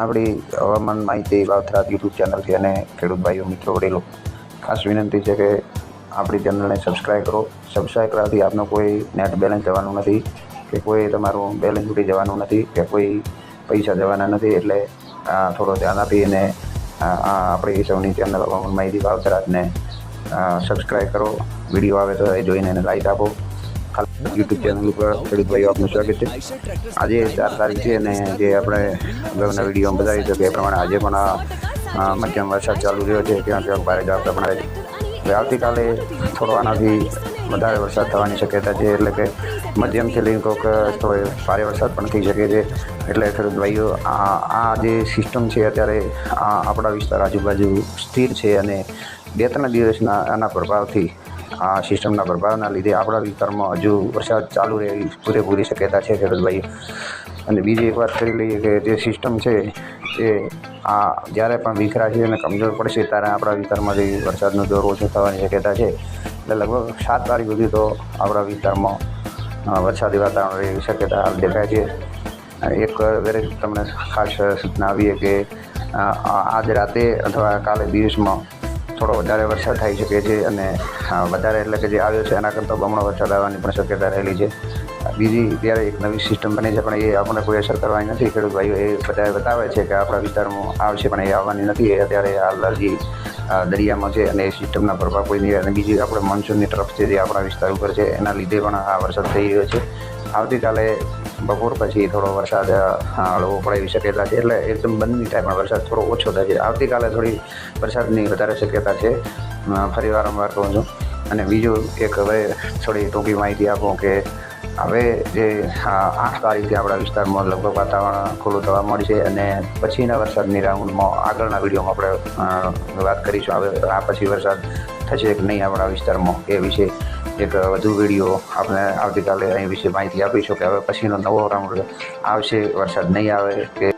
આપણી હવામાન માહિતી વાવથરા યુટ્યુબ ચેનલથી અને ખેડૂત ભાઈઓ, મિત્રો, વડીલો, ખાસ વિનંતી છે કે આપણી ચેનલને સબસ્ક્રાઈબ કરો. સબસ્ક્રાઈબ કરવાથી આપનો કોઈ નેટ બેલેન્સ જવાનું નથી, કે કોઈ તમારું બેલેન્સ ઉડી જવાનું નથી, કે કોઈ પૈસા જવાના નથી. એટલે થોડો ધ્યાન આપી અને આ આ આપણી સૌની ચેનલ હવામાન માહિતી વાવથરાજને સબસ્ક્રાઈબ કરો. વીડિયો આવે તો એ જોઈને એને લાઈક આપો. યુટ્યુબ ચેનલ ઉપર ખેડૂત ભાઈઓ આપનું સ્વાગત છે. આજે ચાર તારીખ છે અને જે આપણે અગાઉના વિડીયોમાં બતાવી છે એ પ્રમાણે આજે પણ મધ્યમ વરસાદ ચાલુ રહ્યો છે. ત્યાં ત્યાં ભારે ઝાપટા પણ હવે આવતીકાલે થોડો આનાથી વધારે વરસાદ થવાની શક્યતા છે, એટલે કે મધ્યમથી લઈને કોઈક થોડો ભારે વરસાદ પણ થઈ શકે છે. એટલે ખેડૂત ભાઈઓ, આ આ જે સિસ્ટમ છે અત્યારે, આ આપણા વિસ્તાર આજુબાજુ સ્થિર છે અને બે ત્રણ દિવસના, આના પ્રભાવથી આ સિસ્ટમના પ્રભાવના લીધે આપણા વિસ્તારમાં હજુ વરસાદ ચાલુ રહે પૂરેપૂરી શક્યતા છે ખેડૂત ભાઈઓ અને બીજી એક વાત કરી લઈએ કે જે સિસ્ટમ છે એ આ જ્યારે પણ વિખરાશે અને કમજોર પડશે ત્યારે આપણા વિસ્તારમાંથી વરસાદનો જોર ઓછો થવાની શક્યતા છે. એટલે લગભગ સાત તારીખ સુધી તો આપણા વિસ્તારમાં વરસાદી વાતાવરણ રહેવી શક્યતા હાલ દેખાય છે. એક વેરે તમને ખાસ સૂચના આપીએ કે આજ રાતે અથવા કાલે દિવસમાં થોડો વધારે વરસાદ થઈ શકે છે અને વધારે એટલે કે જે આવ્યો છે એના કરતાં બમણો વરસાદ આવવાની પણ શક્યતા રહેલી છે. બીજી ત્યારે એક નવી સિસ્ટમ બની છે પણ એ આપણને કોઈ અસર કરવાની નથી. ખેડૂત ભાઈઓ એ બધા બતાવે છે કે આપણા વિસ્તારમાં આવશે પણ એ આવવાની નથી. એ અત્યારે હાલ અ, દરિયામાં છે અને એ સિસ્ટમના પ્રભાવ કોઈ નહીં. અને બીજી આપણે મોન્સૂનની તરફ છે જે આપણા વિસ્તાર ઉપર છે એના લીધે પણ આ વરસાદ થઈ રહ્યો છે. આવતીકાલે બપોર પછી થોડો વરસાદ હળવો પડે એવી શક્યતા છે. એટલે એકદમ બંધ નહીં થાય પણ વરસાદ થોડો ઓછો થાય છે. આવતીકાલે થોડી વરસાદની વધારે શક્યતા છે. ફરી વારંવાર કહું છું. અને બીજું એક હવે થોડી ટૂંકી માહિતી આપો કે હવે જે આઠ તારીખથી આપણા વિસ્તારમાં લગભગ વાતાવરણ ખુલ્લું થવા મળશે અને પછીના વરસાદની રાઉન્ડમાં આગળના વિડીયોમાં આપણે વાત કરીશું. હવે આ પછી વરસાદ થશે કે નહીં આપણા વિસ્તારમાં એ વિશે એક વધુ વીડિયો આપણે આવતીકાલે અહીં વિશે માહિતી આપીશું કે હવે પછીનો નવો રાઉન્ડ આવશે, વરસાદ નહીં આવે કે